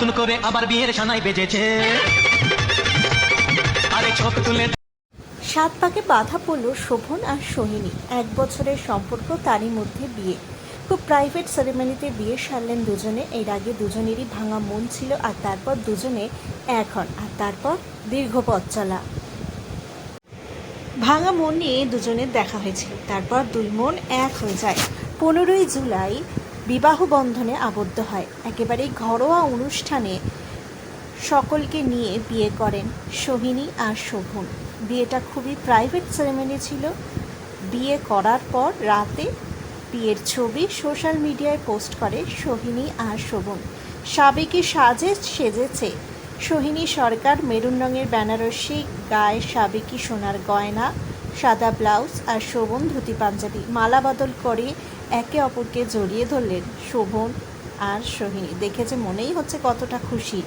নতুন করে আবার বিয়ের সানাই বেজেছে। আরে চোখ তুলে সাত পাকে বাধা পড়ল শোভন আর সোহিনী। এক বছরের সম্পর্ক তারই মধ্যে বিয়ে। খুব প্রাইভেট সেরেমনিতে বিয়ে সারলেন দুজনে। এর আগে দুজনেরই ভাঙা মন ছিল আর তারপর দুজনে এক হন আর তারপর দীর্ঘ পথ চলা। ভাঙা মন নিয়ে দুজনের দেখা হয়েছিল। তারপর দুই মন এক হয়ে যায়। পনেরোই জুলাই বিবাহ বন্ধনে আবদ্ধ হয়। একেবারেই ঘরোয়া অনুষ্ঠানে সকলকে নিয়ে বিয়ে করেন সোহিনী আর শোভন। বিয়েটা খুবই প্রাইভেট সেরেমনি ছিল। বিয়ে করার পর রাতে বিয়ের ছবি সোশ্যাল মিডিয়ায় পোস্ট করে সোহিনী আর শোভন। সাবেকি সাজে সেজেছে সোহিনী সরকার, মেরুন রঙের বেনারসি, গায়ে সাবেকি সোনার গয়না সাদা ব্লাউজ আর শোভন ধুতি পাঞ্জাবি। মালা বদল করে একে অপরকে জড়িয়ে ধরলেন শোভন আর সোহিনী। দেখে যে মনেই হচ্ছে কতটা খুশি।